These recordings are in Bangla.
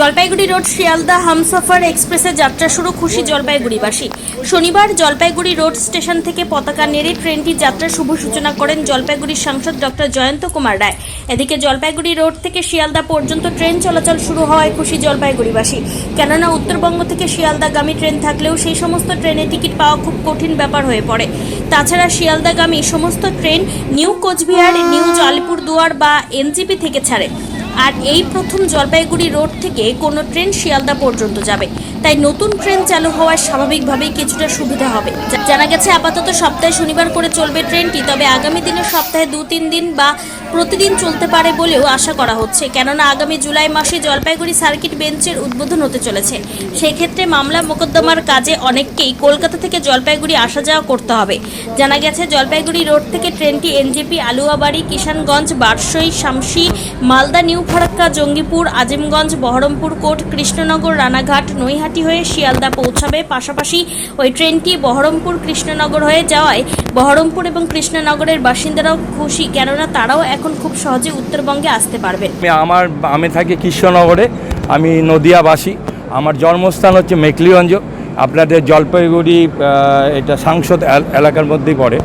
জলপাইগুড়ি রোড শিয়ালদা হামসফার এক্সপ্রেসে যাত্রা শুরু খুশি জলপাইগুড়িবাসী। শনিবার জলপাইগুড়ি রোড স্টেশন থেকে পতাকা নেড়ে ট্রেনটির যাত্রা শুভ সূচনা করেন জলপাইগুড়ির সাংসদ ডক্টর জয়ন্ত কুমার রায়। এদিকে জলপাইগুড়ি রোড থেকে শিয়ালদা পর্যন্ত ট্রেন চলাচল শুরু হওয়ায় খুশি জলপাইগুড়িবাসী। কেননা উত্তরবঙ্গ থেকে শিয়ালদাগামী ট্রেন থাকলেও সেই সমস্ত ট্রেনে টিকিট পাওয়া খুব কঠিন ব্যাপার হয়ে পড়ে। তাছাড়া শিয়ালদাগামী সমস্ত train new Coochbehar, new Alipurduar বা এনজিপি থেকে ছাড়ে। আর এই প্রথম জলপাইগুড়ি রোড থেকে কোনো ট্রেন শিয়ালদা পর্যন্ত যাবে। তাই নতুন ট্রেন চালু হওয়ায় স্বাভাবিকভাবেই কিছুটা সুবিধা হবে। জানা গেছে, আপাতত সপ্তাহে শনিবার করে চলবে ট্রেনটি, তবে আগামী দিনে সপ্তাহে দু তিন দিন বা প্রতিদিন চলতে পারে বলেও আশা করা হচ্ছে। কেননা আগামী জুলাই মাসে জলপাইগুড়ি সার্কিট বেঞ্চের উদ্বোধন হতে চলেছে। সেই ক্ষেত্রে মামলা মোকদ্দমার কাজে অনেককেই কলকাতা থেকে জলপাইগুড়ি আসা যাওয়া করতে হবে। জানা গেছে, জলপাইগুড়ি রোড থেকে ট্রেনটি NJP, Aluabari, Kishanganj, Barsoi, Samsi, Malda, new Farakka, Jangipur, Azimganj, Baharampur court, Krishnanagar, Ranaghat, Naihati হয়ে শিয়ালদা পৌঁছাবে। পাশাপাশি ওই ট্রেনটি বহরমপুর, কৃষ্ণনগর হয়ে যাওয়ায় বহরমপুর এবং কৃষ্ণনগরের বাসিন্দারাও খুশি, কেননা তারাও এখন খুব সহজে উত্তরবঙ্গে আসতে পারবেন। আমি আমার আমি থাকি কৃষ্ণনগরে আমি নদিয়াবাসী। আমার জন্মস্থান হচ্ছে মেকলিগঞ্জ। আপনাদের জলপাইগুড়ি এটা সাংসদ এলাকার মধ্যেই পড়ে।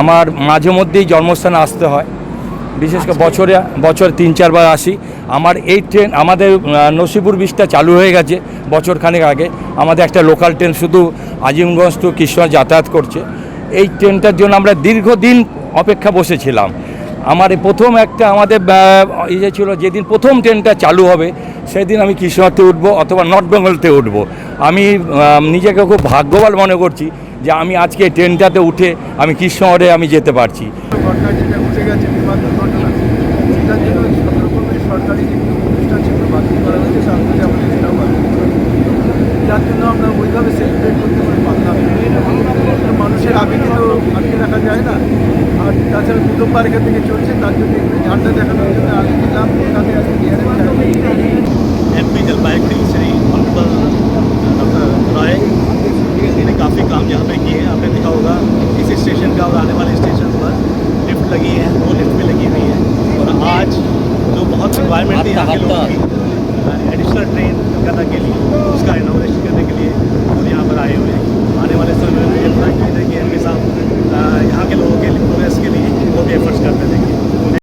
আমার মাঝে মধ্যেই জন্মস্থানে আসতে হয়। বিশেষ করে বছরে বছর তিন চারবার আসি। আমার এই ট্রেন আমাদের নসিপুর ব্রিজটা চালু হয়ে গেছে বছরখানেক আগে। আমাদের একটা লোকাল ট্রেন শুধু আজিমগঞ্জ টু কৃষ্ণ যাতায়াত করছে। এই ট্রেনটার জন্য আমরা দীর্ঘদিন অপেক্ষা বসেছিলাম। আমার প্রথম একটা আমাদের ইয়ে ছিল যেদিন প্রথম ট্রেনটা চালু হবে, সেদিন আমি কৃষ্ণতে উঠবো অথবা নর্থ বেঙ্গলতে উঠবো। আমি নিজেকে খুব ভাগ্যবান মনে করছি যে আমি আজকে ট্রেনটাতে উঠে আমি কৃষ্ণগড়ে আমি যেতে পারছি। ঘটনা তাছাড়া প্রথমবার এখান থেকে চলছে তার জন্য একটু ঝান্ডা দেখানোর জন্য আগে দিলাম তাতে আজকে DRM MP Jalpaiguri Shri honourable doctor Roy इन्होंने काफ़ी काम यहाँ पे किए हैं आपने देखा होगा इस स्टेशन का और आने वाले स्टेशन पर लिफ्ट लगी है दो लिफ्ट भी लगी हुई है और आज जो बहुत रिक्वायरमेंट थी यहाँ के लोगों की एडिशनल ट्रेन कलकत्ता के लिए